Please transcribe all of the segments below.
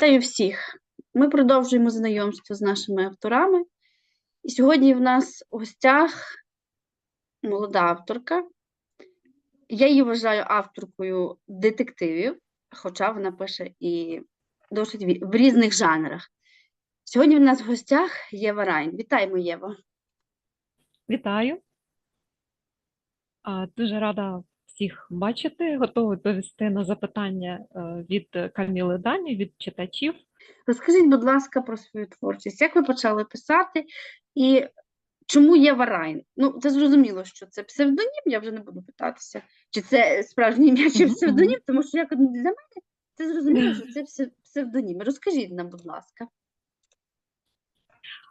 Вітаю всіх! Ми продовжуємо знайомство з нашими авторами. І сьогодні в нас у гостях молода авторка. Я її вважаю авторкою детективів, хоча вона пише і досить в різних жанрах. Сьогодні в нас в гостях Єва Райн. Вітаємо, Єва. Вітаю. Дуже рада всіх бачити. Готова відповісти на запитання е, від Каміли Дані, від читачів. Розкажіть, будь ласка, про свою творчість. Як ви почали писати і чому Єва Райн? Ну, це зрозуміло, що це псевдонім, я вже не буду питатися, чи це справжнє ім'я, чи псевдонім, тому що як для мене це зрозуміло, що це псе- псевдонім. Розкажіть нам, будь ласка.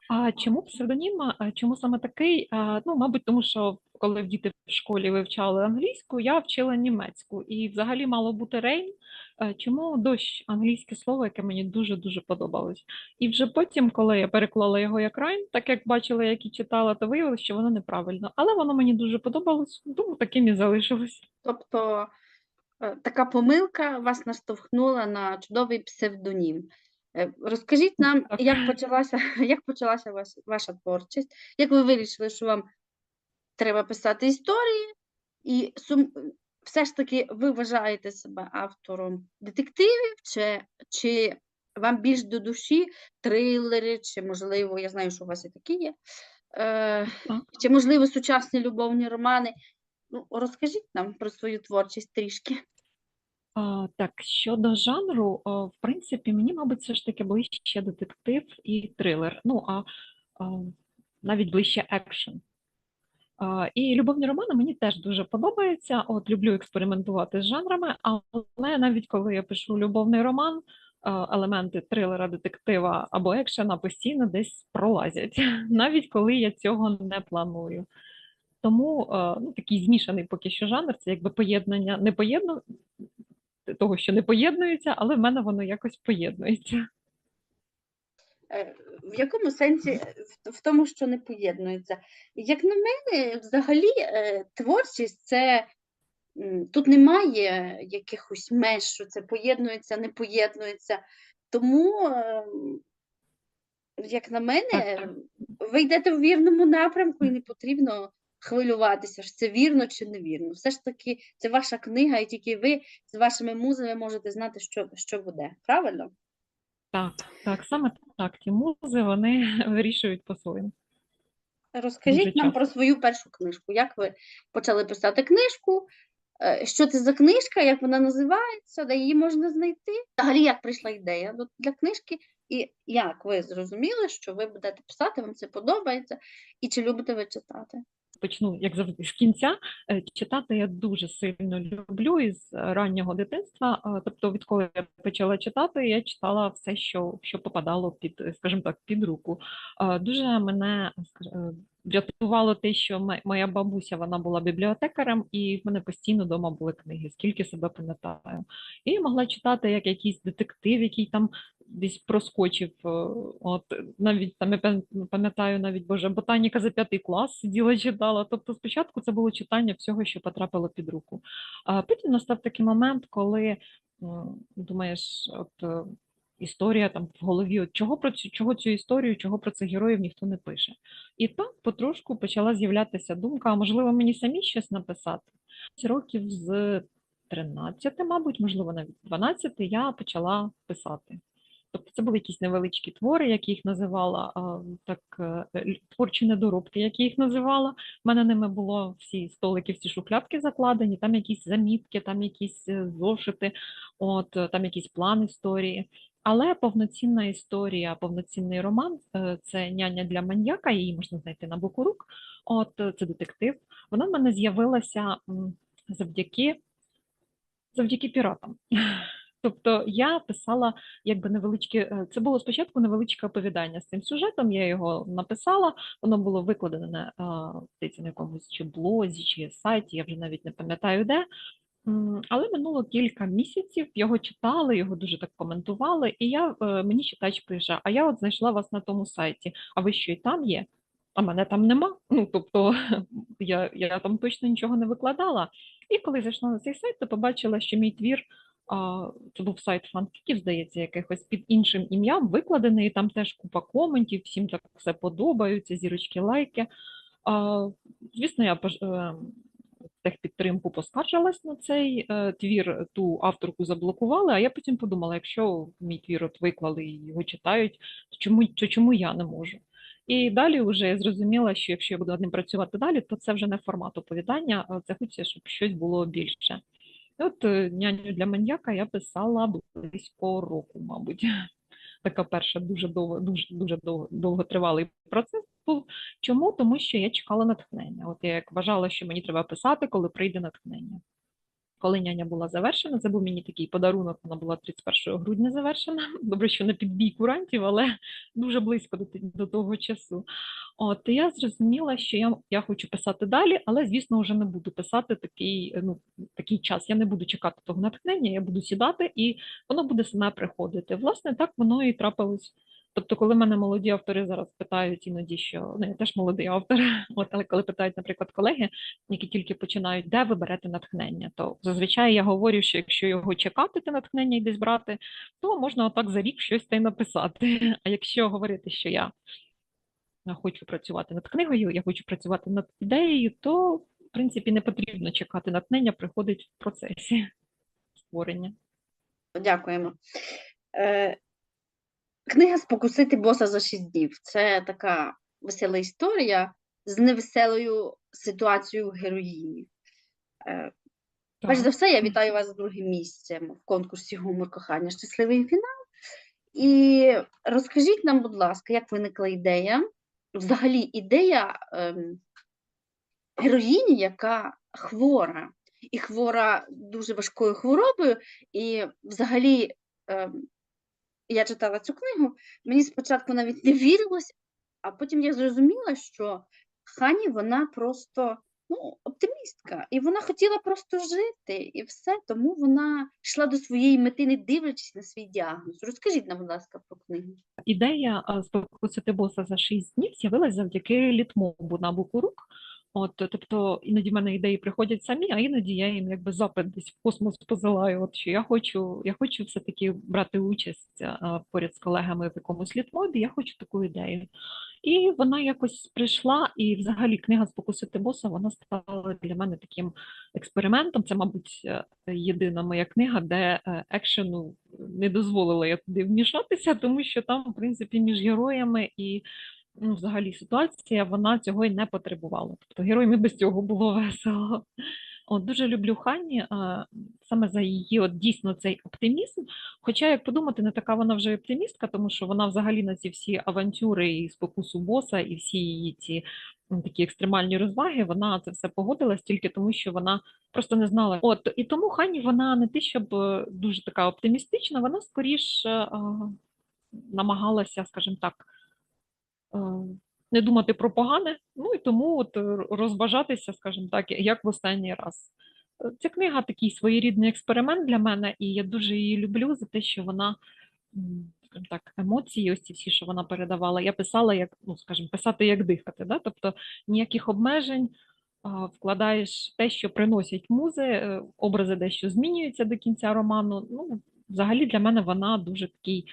А чому псевдонім? А Чому саме такий? А, Ну, мабуть, тому що коли діти в школі вивчали англійську, я вчила німецьку. І взагалі мало бути Рейн. Е, Чому дощ англійське слово, яке мені дуже-дуже подобалось. І вже потім, коли я переклала його як Райн, так як бачила, як і читала, то виявилося, що воно неправильно. Але воно мені дуже подобалось, тому таким і залишилось. Тобто е, така помилка вас наштовхнула на чудовий псевдонім. Е, Розкажіть нам, як почалася, як почалася вас- ваша творчість, як ви вирішили, що вам треба писати історії, і сум... все ж таки ви вважаєте себе автором детективів, чи, чи вам більш до душі трилери, чи, можливо, я знаю, що у вас і такі є, е, чи, можливо, сучасні любовні романи. Ну, розкажіть нам про свою творчість трішки. Так, щодо жанру, в принципі, мені, мабуть, все ж таки ближче детектив і трилер. Ну, а, навіть ближче екшен. І любовні романи мені теж дуже подобаються. От люблю експериментувати з жанрами, але навіть коли я пишу любовний роман, елементи трилера, детектива або екшена постійно десь пролазять, навіть коли я цього не планую. Тому ну, такий змішаний поки що жанр, це якби поєднання не поєдну... того, що не поєднується, але в мене воно якось поєднується. Е, В якому сенсі? Е, В, тому, що не поєднується. Як на мене, взагалі, е, творчість це тут немає якихось меж, що це поєднується, не поєднується. Тому, е, як на мене, ви йдете в вірному напрямку і не потрібно хвилюватися, що це вірно чи невірно. Все ж таки, це ваша книга, і тільки ви з вашими музами можете знати, що, що буде. Правильно? Так, так, саме так. Ті музи вони вирішують по-своєму. Розкажіть Дуже нам часто. про свою першу книжку. Як ви почали писати книжку? Е, Що це за книжка, як вона називається, де її можна знайти? Взагалі, як прийшла ідея для книжки, і як ви зрозуміли, що ви будете писати, вам це подобається, і чи любите ви читати? Почну, як завжди, з кінця. Е, Читати я дуже сильно люблю із раннього дитинства. Е, Тобто, відколи я почала читати, я читала все, що, що попадало під, е, скажімо так, під руку. Е, Дуже мене е, врятувало те, що моя бабуся вона була бібліотекарем, і в мене постійно вдома були книги, скільки себе пам'ятаю. І я могла читати як якийсь детектив, який там десь проскочив. е, От навіть там я пам'ятаю, навіть Боже, ботаніка за п'ятий клас сиділа, читала. Тобто, спочатку це було читання всього, що потрапило під руку. А потім настав такий момент, коли думаєш, от е, історія там в голові, чого про цю чого цю історію, чого про цих героїв ніхто не пише. І так потрошку почала з'являтися думка, а можливо, мені самі щось написати. Років з 13, мабуть, можливо, навіть 12, я почала писати. Тобто це були якісь невеличкі твори, як їх називала, так, е, творчі недоробки, як їх називала. У мене ними було всі столики, всі шухлядки закладені, там якісь замітки, там якісь е, зошити, от, е, там якийсь план історії. Але повноцінна історія, повноцінний роман е, це няня для маньяка, її можна знайти на Букурук. От е, це детектив. Вона в мене з'явилася завдяки, завдяки піратам. Тобто я писала якби невеличке, е, це було спочатку невеличке оповідання з цим сюжетом. Я його написала, воно було викладене на, а, на якомусь чи блозі, чи сайті, я вже навіть не пам'ятаю де. Але минуло кілька місяців, його читали, його дуже так коментували, і я е, мені читач пише: а я от знайшла вас на тому сайті, а ви що і там є? А мене там нема. Ну тобто я, я там точно нічого не викладала. І коли зайшла на цей сайт, то побачила, що мій твір а, Це був сайт фанфіків, здається, якихось під іншим ім'ям викладений. і Там теж купа коментів, всім так все подобається, зірочки, лайки. А, Звісно, я е, в техпідтримку поскаржилась на цей е, твір, ту авторку заблокували, а я потім подумала, якщо мій твір от виклали і його читають, то чому, то чому я не можу? І далі вже я зрозуміла, що якщо я буду над ним працювати далі, то це вже не формат оповідання, це хочеться, щоб щось було більше. І От е, няню для маньяка я писала близько року, мабуть. Така перша дуже довго, дуже дуже довго, довготривалий процес був. Чому? Тому що я чекала натхнення. От я як вважала, що мені треба писати, коли прийде натхнення. Коли няня була завершена, це був мені такий подарунок, вона була 31 грудня завершена. Добре, що на підбій курантів, але дуже близько до, до того часу. От я зрозуміла, що я, я хочу писати далі, але звісно, вже не буду писати такий, ну, такий час. Я не буду чекати того натхнення, я буду сідати, і воно буде саме приходити. Власне, так воно і трапилось. Тобто, коли мене молоді автори зараз питають іноді, що ну я теж молодий автор, от але коли питають, наприклад, колеги, які тільки починають, де ви берете натхнення, то зазвичай я говорю, що якщо його чекати, те натхнення і десь брати, то можна отак за рік щось та й написати. А якщо говорити, що я хочу працювати над книгою, я хочу працювати над ідеєю, то в принципі не потрібно чекати натхнення, приходить в процесі створення. Дякуємо. Книга Спокусити боса за 6 днів. Це така весела історія з невеселою ситуацією героїні. Е, перш за все, я вітаю вас з другим місцем в конкурсі Гумор кохання Щасливий фінал. І розкажіть нам, будь ласка, як виникла ідея, взагалі ідея ем, героїні, яка хвора, і хвора дуже важкою хворобою. І взагалі ем, я читала цю книгу, мені спочатку навіть не вірилось, а потім я зрозуміла, що Хані вона просто ну, оптимістка, і вона хотіла просто жити, і все, тому вона йшла до своєї мети, не дивлячись на свій діагноз. Розкажіть нам, будь ласка, про книгу. Ідея спокусити боса за 6 днів з'явилась завдяки літмобу на Букурук. От, тобто іноді в мене ідеї приходять самі, а іноді я їм якби запит десь в космос посилаю. От що я хочу, я хочу все-таки брати участь а, поряд з колегами в якомусь літмобі, я хочу таку ідею. І вона якось прийшла, і взагалі книга Спокусити боса вона стала для мене таким експериментом. Це, мабуть, е, єдина моя книга, де е, екшену не дозволила я туди вмішатися, тому що там, в принципі, між героями і ну, взагалі ситуація вона цього і не потребувала. Тобто героям і без цього було весело. От дуже люблю Хані саме за її от дійсно цей оптимізм. Хоча, як подумати, не така вона вже оптимістка, тому що вона взагалі на ці всі авантюри і спокусу боса, і всі її ці такі екстремальні розваги, вона це все погодилась тільки тому, що вона просто не знала. От і тому Хані вона не те, щоб е, дуже така оптимістична, вона скоріше а, намагалася, скажімо так, е, не думати про погане, ну і тому от е, розважатися, скажімо так, як в останній раз. Е, Ця книга такий своєрідний експеримент для мене, і я дуже її люблю за те, що вона, так, емоції, ось ці всі, що вона передавала. Я писала як, ну скажімо, писати як дихати, да? тобто ніяких обмежень. Вкладаєш те, що приносять музи, е, образи дещо змінюються до кінця роману. Ну, взагалі для мене вона дуже такий,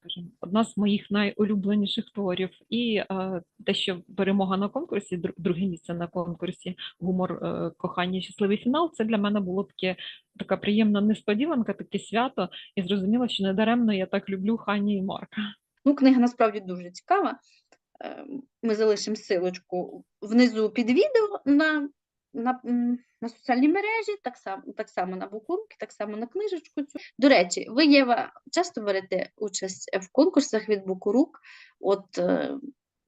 скажімо, одна з моїх найулюбленіших творів. І е, те, що перемога на конкурсі, друге місце на конкурсі гумор, е, кохання, щасливий фінал. Це для мене було таке така приємна несподіванка, таке свято. І зрозуміла, що недаремно я так люблю Хані і Марка. Ну, книга насправді дуже цікава. Е, Ми залишимо силочку внизу під відео на, на, на соціальній мережі, так само, так само на Букурки, так само на книжечку. Цю. До речі, ви, Єва, часто берете участь в конкурсах від Букурук от, е,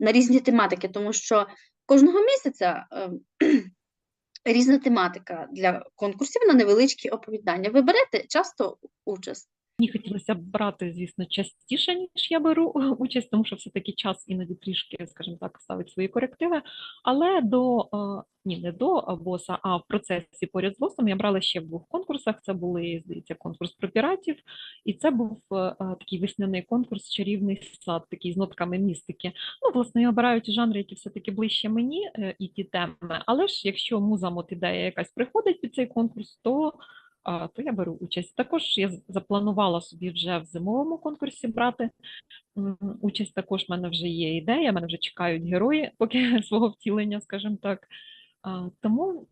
на різні тематики, тому що кожного місяця е, різна тематика для конкурсів на невеличкі оповідання. Ви берете часто участь? Мені хотілося б брати, звісно, частіше, ніж я беру участь, тому що все-таки час іноді трішки, скажімо так, ставить свої корективи. Але до е, ні, не до е, боса, а в процесі поряд з босом я брала ще в двох конкурсах. Це були, здається, конкурс про піратів, і це був е, е, такий весняний конкурс Чарівний сад, такий з нотками містики. Ну, власне, я обираю ті жанри, які все-таки ближче мені е, і ті теми. Але ж якщо музам от ідея якась приходить під цей конкурс, то то я беру участь. Також я запланувала собі вже в зимовому конкурсі брати участь. Також в мене вже є ідея, мене вже чекають герої, поки свого втілення, скажімо так. Тому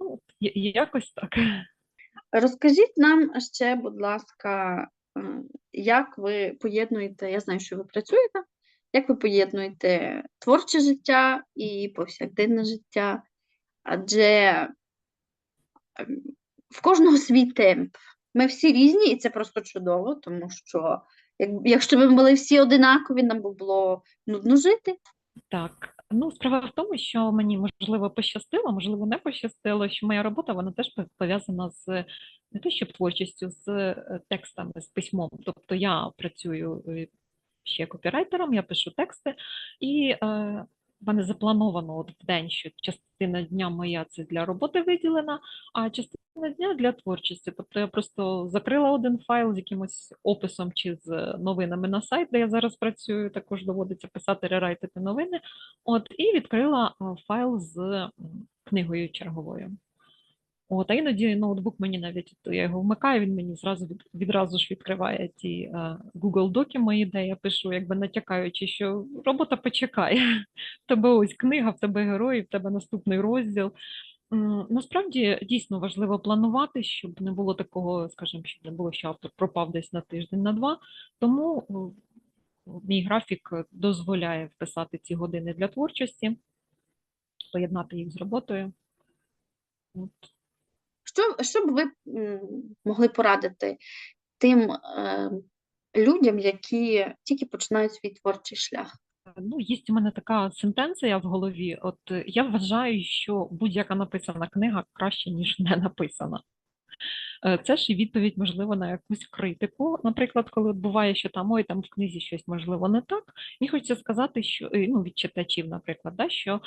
ну, якось так. Розкажіть нам ще, будь ласка, як ви поєднуєте, я знаю, що ви працюєте, як ви поєднуєте творче життя і повсякденне життя, адже ем, в кожного свій темп. Ми всі різні, і це просто чудово, тому що як, якщо ми були всі одинакові, нам було нудно жити. Так, ну справа в тому, що мені можливо пощастило, можливо, не пощастило, що моя робота вона теж пов- пов'язана з не те, щоб творчістю, з е, текстами, з письмом. Тобто я працюю е, ще копірайтером, я пишу тексти, і е, мене заплановано от в день, що частина дня моя це для роботи виділена, а частина дня для творчості. Тобто я просто закрила один файл з якимось описом чи з новинами на сайт, де я зараз працюю. Також доводиться писати, рерайтити новини. От і відкрила е, файл з книгою черговою. От, а іноді ноутбук мені навіть я його вмикаю, він мені зразу від, відразу ж відкриває ті е, Google Доки мої, де я пишу, якби натякаючи, що робота почекає. В тебе ось книга, в тебе герої, в тебе наступний розділ. Насправді дійсно важливо планувати, щоб не було такого, скажімо, щоб не було, що автор пропав десь на тиждень, на два. Тому мій графік дозволяє вписати ці години для творчості, поєднати їх з роботою. От. Що, що б ви могли порадити тим е, людям, які тільки починають свій творчий шлях? Ну, є у мене така сентенція в голові. От е, я вважаю, що будь-яка написана книга краще, ніж не написана. Е, Це ж і відповідь, можливо, на якусь критику. Наприклад, коли буває, що там ой, там в книзі щось можливо не так. Мені хочеться сказати, що е, ну, від читачів, наприклад, да, що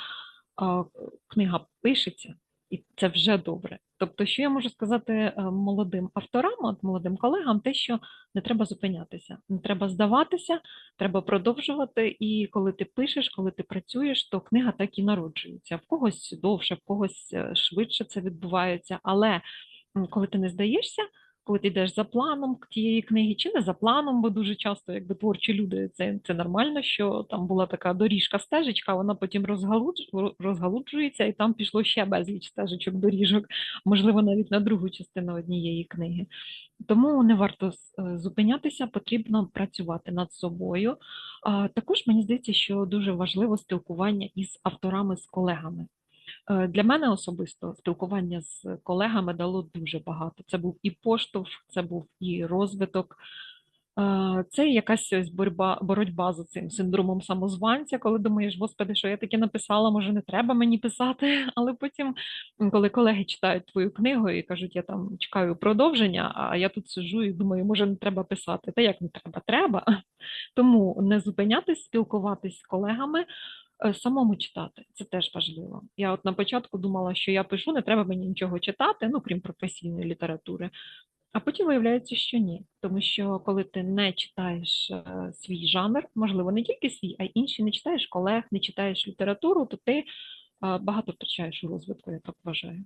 а, книга пишеться, і це вже добре. Тобто, що я можу сказати е, молодим авторам, молодим колегам, те, що не треба зупинятися, не треба здаватися, треба продовжувати. І коли ти пишеш, коли ти працюєш, то книга так і народжується. В когось довше, в когось е, швидше це відбувається. Але коли ти не здаєшся, коли ти йдеш за планом тієї книги, чи не за планом, бо дуже часто, якби творчі люди, це, це нормально, що там була така доріжка, стежечка, вона потім розгалуджується, і там пішло ще безліч стежечок, доріжок, можливо, навіть на другу частину однієї книги. Тому не варто е, зупинятися, потрібно працювати над собою. Також мені здається, що дуже важливо спілкування із авторами, з колегами. Е, Для мене особисто спілкування з колегами дало дуже багато. Це був і поштовх, це був і розвиток. Е, Це якась ось боротьба, боротьба з цим синдромом самозванця, коли думаєш, господи, що я таке написала, може не треба мені писати. Але потім, коли колеги читають твою книгу і кажуть, я там чекаю продовження, а я тут сиджу і думаю, може не треба писати. Та як не треба? Треба. Тому не зупинятись, спілкуватись з колегами, самому читати. Це теж важливо. Я от на початку думала, що я пишу, не треба мені нічого читати, ну крім професійної літератури. А потім виявляється, що ні. Тому що коли ти не читаєш е, свій жанр, можливо, не тільки свій, а й інші, не читаєш колег, не читаєш літературу, то ти е, багато втрачаєш у розвитку, я так вважаю.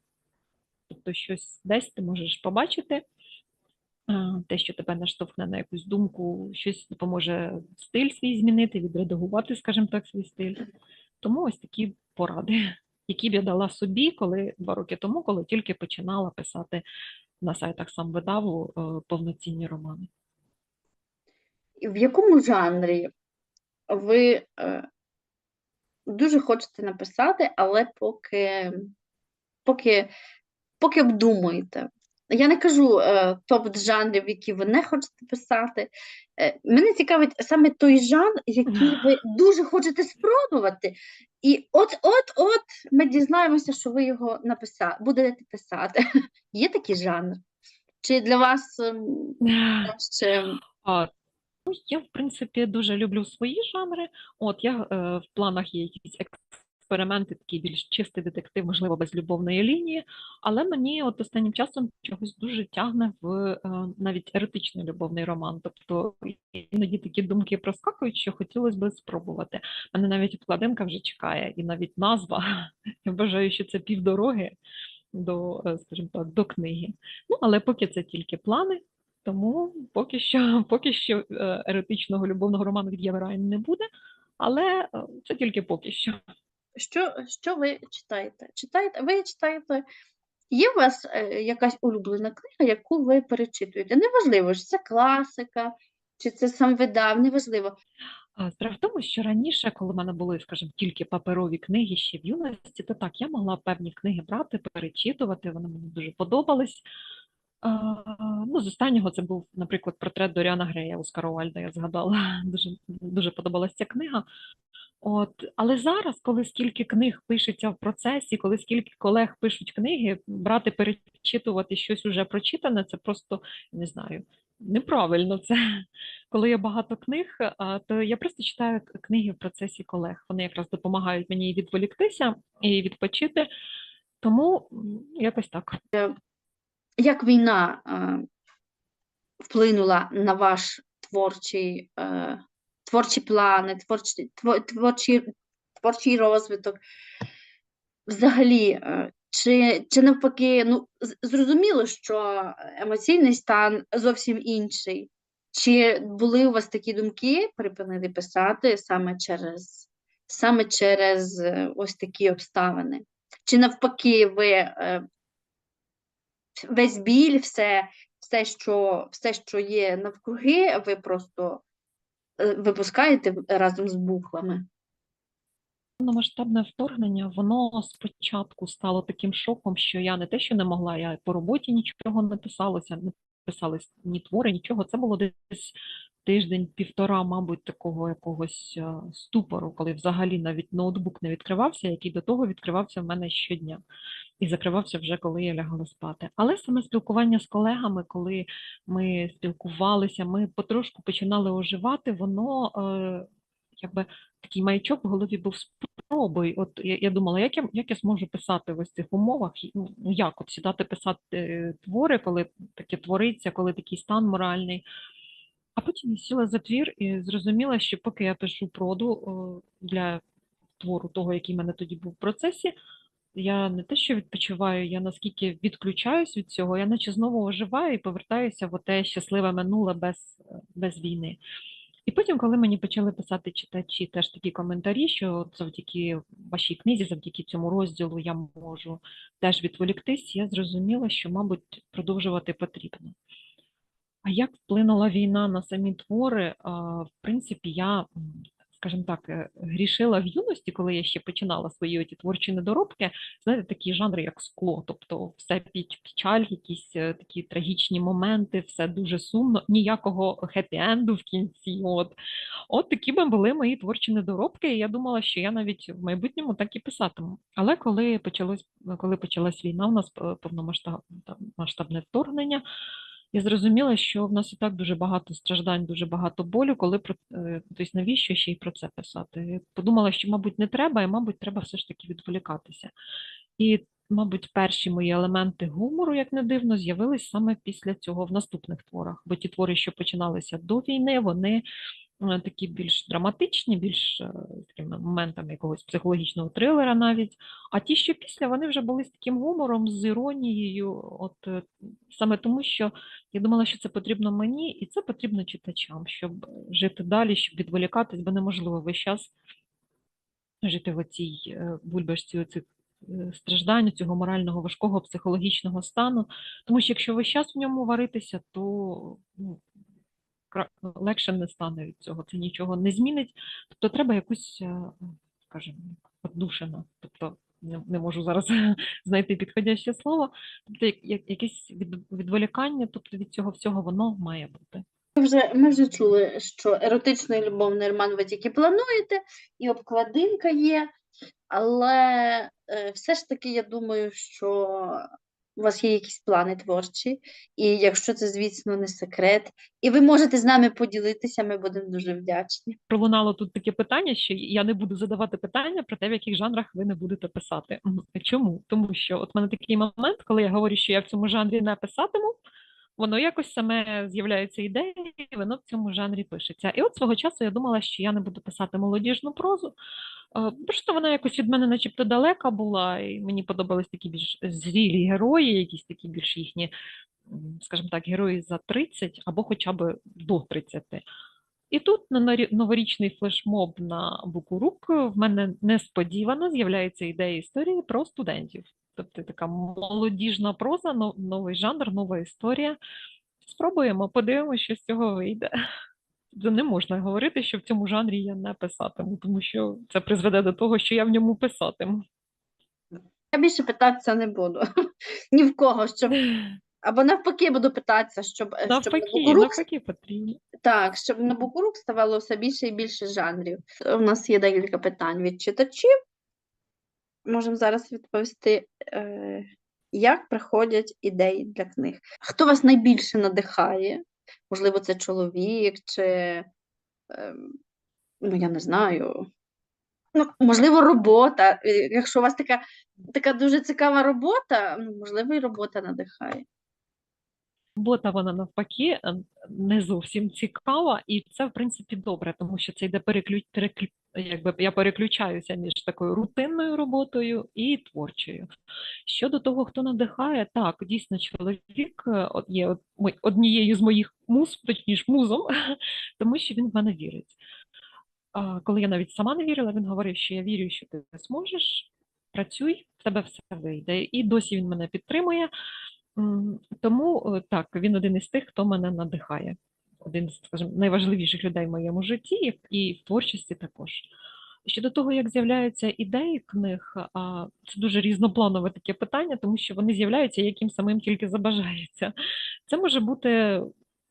Тобто щось десь ти можеш побачити, е, те, що тебе наштовхне на якусь думку, щось допоможе стиль свій змінити, відредагувати, скажімо так, свій стиль. Тому ось такі поради, які б я дала собі, коли два роки тому, коли тільки починала писати на сайтах сам видаву е, повноцінні романи. В якому жанрі ви е, дуже хочете написати, але поки, поки, поки обдумуєте? Я не кажу е, топ жанрів, які ви не хочете писати. Е, мене цікавить саме той жанр, який ви дуже хочете спробувати. І от-от-от ми дізнаємося, що ви його написали, будете писати. Є такий жанр? Чи для вас ем, краще ну, я, в принципі, дуже люблю свої жанри. От я е, в планах є якісь експерименти, такий більш чистий детектив, можливо, без любовної лінії, але мені от останнім часом чогось дуже тягне в е, навіть еротичний любовний роман. Тобто іноді такі думки проскакують, що хотілося б спробувати. Мене навіть обкладинка вже чекає, і навіть назва. Я вважаю, що це півдороги. до, е, скажімо так, до книги. Ну, але поки це тільки плани, тому поки що, поки що е, еретичного любовного роману від Єви Райн не буде, але це тільки поки що. Що, що ви читаєте? Читаєте? Ви читаєте? Є у вас е, якась улюблена книга, яку ви перечитуєте? Неважливо, чи це класика, чи це сам видав, неважливо. Справа в тому, що раніше, коли в мене були, скажімо, тільки паперові книги ще в юності, то так, я могла певні книги брати, перечитувати, вони мені дуже подобались. Ну, з останнього це був, наприклад, портрет Доріана Грея Оскара Уальда, я згадала. Дуже, дуже подобалася ця книга. От, але зараз, коли скільки книг пишеться в процесі, коли скільки колег пишуть книги, брати, перечитувати щось уже прочитане, це просто не знаю, неправильно. Це коли є багато книг, то я просто читаю книги в процесі колег. Вони якраз допомагають мені відволіктися і відпочити. Тому якось так. Як війна е, вплинула на ваш творчий, е, творчі плани, творчі, тво- творчий, розвиток? Взагалі, е, чи, чи навпаки, ну, зрозуміло, що емоційний стан зовсім інший. Чи були у вас такі думки припинити писати саме через, саме через ось такі обставини? Чи навпаки, ви весь біль, все, все, що, все, що є навкруги, ви просто е, випускаєте разом з бухлами? Повномасштабне вторгнення, воно спочатку стало таким шоком, що я не те, що не могла, я по роботі нічого не писалося, не писались ні твори, нічого. Це було десь тиждень-півтора, мабуть, такого якогось е, ступору, коли взагалі навіть ноутбук не відкривався, який до того відкривався в мене щодня і закривався вже, коли я лягала спати. Але саме спілкування з колегами, коли ми спілкувалися, ми потрошку починали оживати, воно е, якби такий маячок в голові був спробуй. От я, я думала, як я, як я зможу писати в ось цих умовах? Ну, ну, як от сідати писати е, твори, коли таке твориться, коли такий стан моральний. А потім я сіла за твір і зрозуміла, що поки я пишу проду для твору того, який в мене тоді був в процесі, я не те, що відпочиваю, я наскільки відключаюсь від цього, я наче знову оживаю і повертаюся в те щасливе минуле без, без війни. І потім, коли мені почали писати читачі теж такі коментарі, що завдяки вашій книзі, завдяки цьому розділу я можу теж відволіктись, я зрозуміла, що, мабуть, продовжувати потрібно. А як вплинула війна на самі твори? В принципі, я, скажімо так, е, грішила в юності, коли я ще починала свої оті творчі недоробки, знаєте, такі жанри, як скло, тобто все піч- печаль, якісь е, такі трагічні моменти, все дуже сумно, ніякого хеппі-енду в кінці. От. От такі би були мої творчі недоробки, і я думала, що я навіть в майбутньому так і писатиму. Але коли почалось, коли почалась війна, у нас е, повномасштабне вторгнення, я зрозуміла, що в нас і так дуже багато страждань, дуже багато болю, коли про тобто навіщо ще й про це писати? Подумала, що, мабуть, не треба, і, мабуть, треба все ж таки відволікатися. І, мабуть, перші мої елементи гумору, як не дивно, з'явились саме після цього в наступних творах. Бо ті твори, що починалися до війни, вони такі більш драматичні, більш е, такими моментами якогось психологічного трилера навіть. А ті, що після, вони вже були з таким гумором, з іронією. От е, саме тому, що я думала, що це потрібно мені, і це потрібно читачам, щоб жити далі, щоб відволікатись, бо неможливо весь час жити в оцій е, бульбашці оцих страждань, цього морального важкого психологічного стану. Тому що якщо весь час в ньому варитися, то ну, легше не стане від цього, це нічого не змінить. Тобто треба якусь, е, скажімо, отдушина. Тобто не, можу зараз знайти підходяще слово. Тобто як, як, якесь від, відволікання, тобто від цього всього воно має бути. Ми вже, ми вже чули, що еротичний любовний роман ви тільки плануєте, і обкладинка є, але е, все ж таки я думаю, що у вас є якісь плани творчі, і якщо це, звісно, не секрет, і ви можете з нами поділитися, ми будемо дуже вдячні. Пролунало тут таке питання, що я не буду задавати питання про те, в яких жанрах ви не будете писати. Чому? Тому що от мене такий момент, коли я говорю, що я в цьому жанрі не писатиму, воно якось саме з'являються ідеї, воно в цьому жанрі пишеться. І от свого часу я думала, що я не буду писати молодіжну прозу. е, Просто вона якось від мене начебто далека була, і мені подобались такі більш зрілі герої, якісь такі більш їхні, скажімо так, герої за 30 або хоча б до 30. І тут на новорічний флешмоб на Букурук в мене несподівано з'являється ідея історії про студентів. Тобто така молодіжна проза, новий жанр, нова історія. Спробуємо, подивимося, що з цього вийде. Не можна говорити, що в цьому жанрі я не писатиму, тому що це призведе до того, що я в ньому писатиму. Я більше питатися не буду. Ні в кого, щоб або навпаки буду питатися, щоб, е, щоб Букурук навпаки потрібно. Так, щоб на Букурук ставало все більше і більше жанрів. У нас є декілька питань від читачів. Можемо зараз відповісти, е, як приходять ідеї для книг. Хто вас найбільше надихає? Можливо, це чоловік, чи, е, ну, я не знаю. Ну, можливо, робота. Е, Якщо у вас така, така дуже цікава робота, ну, можливо, і робота надихає. Робота вона навпаки е, не зовсім цікава, і це в принципі добре, тому що це йде переклю... переклю... якби я переключаюся між такою рутинною роботою і творчою. Щодо того, хто надихає, так, дійсно, чоловік е, є однією з моїх муз, точніше музом, тому що він в мене вірить. Коли я навіть сама не вірила, він говорив, що я вірю, що ти зможеш, працюй, в тебе все вийде. І досі він мене підтримує. Тому е, так, він один із тих, хто мене надихає. Один з, скажімо, найважливіших людей в моєму житті і в- творчості також. Щодо того, як з'являються ідеї книг, це дуже різнопланове таке питання, тому що вони з'являються яким самим тільки забажається. Це може бути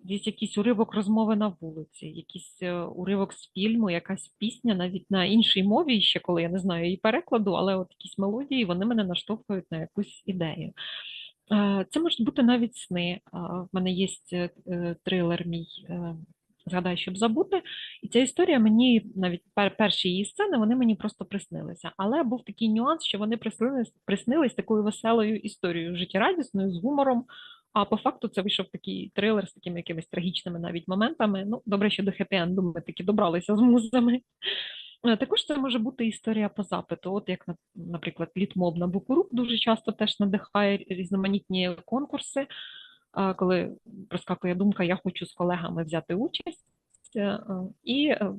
десь якийсь уривок розмови на вулиці, якийсь е, уривок з фільму, якась пісня навіть на іншій мові, ще коли я не знаю її перекладу, але от якісь мелодії, вони мене наштовхують на якусь ідею. Е, Це можуть бути навіть сни. А, В мене є е, е, трилер мій е, Згадай, щоб забути. І ця історія мені навіть пер- перші її сцени, вони мені просто приснилися. Але був такий нюанс, що вони приснились, приснились такою веселою історією, життєрадісною, з гумором. А по факту це вийшов такий трилер з такими якимись трагічними навіть моментами. Ну, добре, що до хеппі-енду ми таки добралися з музами. Е, Також це може бути історія по запиту. От як, на- наприклад, літмоб на Букурук дуже часто теж надихає різноманітні конкурси, коли проскакує думка, я хочу з колегами взяти участь, е, е, і е,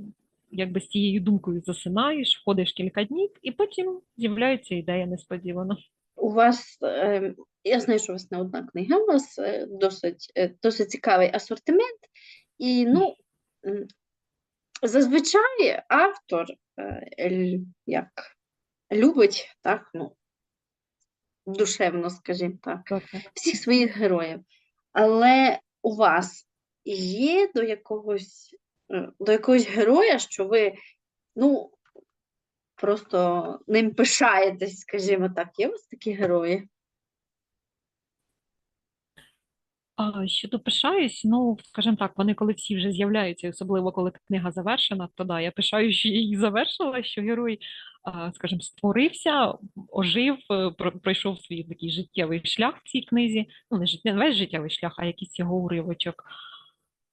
якби з цією думкою засинаєш, ходиш кілька днів, і потім з'являється ідея несподівано. У вас, е, я знаю, що у вас не одна книга, у вас е, досить, е, досить цікавий асортимент. І, ну, зазвичай автор е, як любить, так, ну, душевно, скажімо так, всіх своїх героїв. Але у вас є до якогось, е, до якогось героя, що ви, ну, просто ним пишаєтесь, скажімо так. Є у вас такі герої? А щодо пишаюсь, ну скажімо так, вони коли всі вже з'являються, особливо коли книга завершена, то да, я пишаюсь, що її завершила, що герой, скажімо, створився, ожив, е, про- пройшов свій такий життєвий шлях в цій книзі. Ну, не життя, не весь життєвий шлях, а якийсь його уривочок.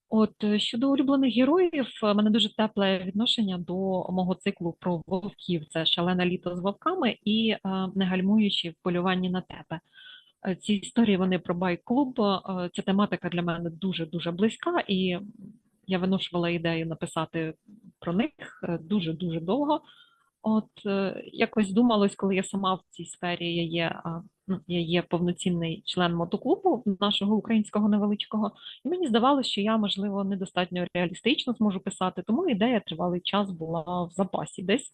От е, щодо улюблених героїв, в мене дуже тепле відношення до мого циклу про вовків. Це шалене літо з вовками і е, не гальмуючи в полюванні на тебе. Е, Ці історії вони про байк-клуб. е, Ця тематика для мене дуже дуже близька, і я виношувала ідею написати про них е, дуже дуже довго. От якось думалось, коли я сама в цій сфері я є, ну, я є повноцінний член мотоклубу нашого українського невеличкого, і мені здавалося, що я, можливо, недостатньо реалістично зможу писати, тому ідея тривалий час була в запасі десь.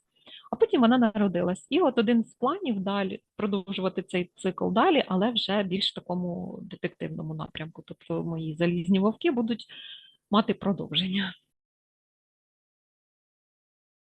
А потім вона народилась. І от один з планів далі продовжувати цей цикл далі, але вже більш такому детективному напрямку. Тобто мої залізні вовки будуть мати продовження.